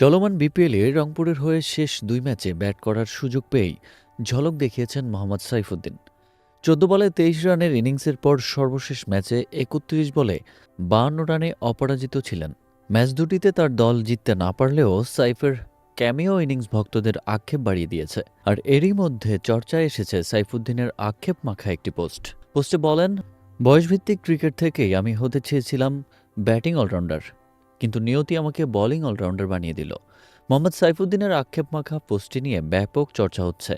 চলমান বিপিএলে রংপুরের হয়ে শেষ দুই ম্যাচে ব্যাট করার সুযোগ পেয়েই ঝলক দেখিয়েছেন মোহাম্মদ সাইফুদ্দিন। চোদ্দ বলে তেইশ রানের ইনিংসের পর সর্বশেষ ম্যাচে একত্রিশ বলে বাহান্ন রানে অপরাজিত ছিলেন। ম্যাচ দুটিতে তার দল জিততে না পারলেও সাইফের ক্যামিও ইনিংস ভক্তদের আক্ষেপ বাড়িয়ে দিয়েছে। আর এরই মধ্যে চর্চায় এসেছে সাইফুদ্দিনের আক্ষেপ মাখা একটি পোস্ট। পোস্টে বলেন, বয়সভিত্তিক ক্রিকেট থেকেই আমি হতে চেয়েছিলাম ব্যাটিং অলরাউন্ডার। কিন্তু নিয়তি আমাকে বোলিং অলরাউন্ডার বানিয়ে দিল। মোহাম্মদ সাইফুদ্দিনের আক্ষেপ মাখা পোস্টটি নিয়ে ব্যাপক চর্চা হচ্ছে।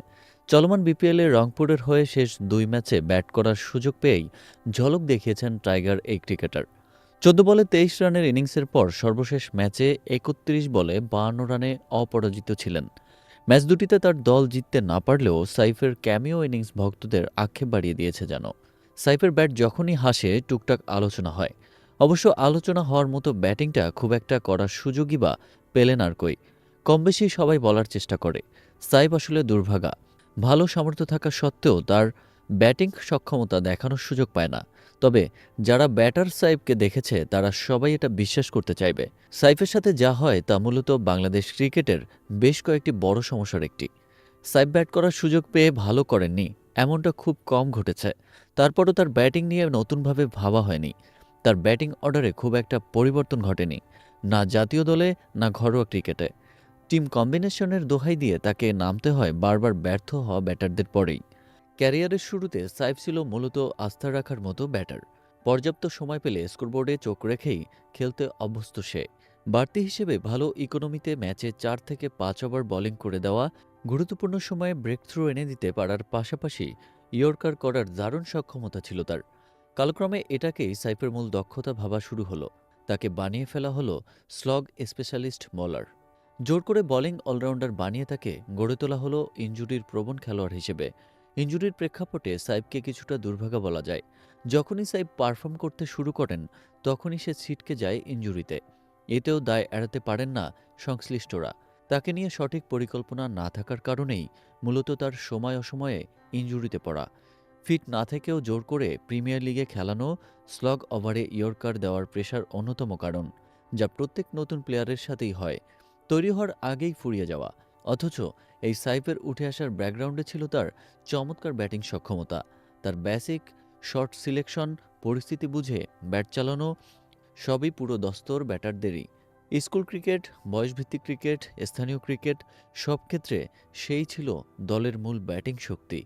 চলমান বিপিএলে রংপুরের হয়ে শেষ দুই ম্যাচে ব্যাট করার সুযোগ পেয়েই ঝলক দেখিয়েছেন টাইগার এই ক্রিকেটার। চোদ্দ বলে তেইশ রানের ইনিংসের পর সর্বশেষ ম্যাচে একত্রিশ বলে বাহান্ন রানে অপরাজিত ছিলেন। ম্যাচ দুটিতে তার দল জিততে না পারলেও সাইফের ক্যামিও ইনিংস ভক্তদের আক্ষেপ বাড়িয়ে দিয়েছে যেন। সাইফের ব্যাট যখনই হাসে, টুকটাক আলোচনা হয়। অবশ্য আলোচনা হওয়ার মতো ব্যাটিংটা খুব একটা করার সুযোগই বা পেলেন আর কই। কম বেশি সবাই বলার চেষ্টা করে সাইফ আসলে দুর্ভাগা। ভালো সামর্থ্য থাকা সত্ত্বেও তার ব্যাটিং সক্ষমতা দেখানোর সুযোগ পায় না। তবে যারা ব্যাটার সাইফকে দেখেছে, তারা সবাই এটা বিশ্বাস করতে চাইবে। সাইফের সাথে যা হয় তা মূলত বাংলাদেশ ক্রিকেটের বেশ কয়েকটি বড় সমস্যার একটি। সাইফ ব্যাট করার সুযোগ পেয়ে ভালো করেননি, এমনটা খুব কম ঘটেছে। তারপরও তার ব্যাটিং নিয়ে নতুনভাবে ভাবা হয়নি। তার ব্যাটিং অর্ডারে খুব একটা পরিবর্তন ঘটেনি, না জাতীয় দলে, না ঘরোয়া ক্রিকেটে। টিম কম্বিনেশনের দোহাই দিয়ে তাকে নামতে হয় বারবার ব্যর্থ হওয়া ব্যাটারদের পরেই। ক্যারিয়ারের শুরুতে সাইফ ছিল মূলত আস্থা রাখার মতো ব্যাটার। পর্যাপ্ত সময় পেলে স্কোরবোর্ডে চোখ রেখেই খেলতে অভ্যস্ত সে। বাড়তি হিসেবে ভালো ইকোনমিতে ম্যাচে চার থেকে পাঁচ ওভার বোলিং করে দেওয়া, গুরুত্বপূর্ণ সময়ে ব্রেক থ্রু এনে দিতে পারার পাশাপাশি ইয়র্কার করার দারুণ সক্ষমতা ছিল তার। কালক্রমে এটাকেই সাইফের মূল দক্ষতা ভাবা শুরু হলো। তাকে বানিয়ে ফেলা হলো স্লগ স্পেশালিস্ট মলার। জোর করে বলিং অলরাউন্ডার বানিয়ে তাকে গড়ে তোলা হলো ইঞ্জুরির প্রবণ খেলোয়াড় হিসেবে। ইঞ্জুরির প্রেক্ষাপটে সাইফকে কিছুটা দুর্ভাগা বলা যায়। যখনই সাইফ পারফর্ম করতে শুরু করেন, তখনই সে ছিটকে যায় ইঞ্জুরিতে এতেও দায় এড়াতে পারেন না সংশ্লিষ্টরা। তাকে নিয়ে সঠিক পরিকল্পনা না থাকার কারণেই মূলত তার সময় অসময়ে ইঞ্জুরিতে পড়া। ফিট না থেকেও জোর করে প্রিমিয়ার লিগে খেলানো স্লগ ওভারে ইয়র্কার দেওয়ার প্রেশার অন্যতম কারণ, যা প্রত্যেক নতুন প্লেয়ারের সাথেই হয়। তৈরি হওয়ার আগেই ফুরিয়ে যাওয়া, অথচ এই সাইফের উঠে আসার ব্যাকগ্রাউন্ডে ছিল তার চমৎকার ব্যাটিং সক্ষমতা। তার বেসিক শর্ট সিলেকশন পরিস্থিতি বুঝে ব্যাট চালানো, সবই পুরো দস্তর ব্যাটারদেরই। স্কুল ক্রিকেট, বয়সভিত্তিক ক্রিকেট, স্থানীয় ক্রিকেট, সব ক্ষেত্রে সেই ছিল দলের মূল ব্যাটিং শক্তি।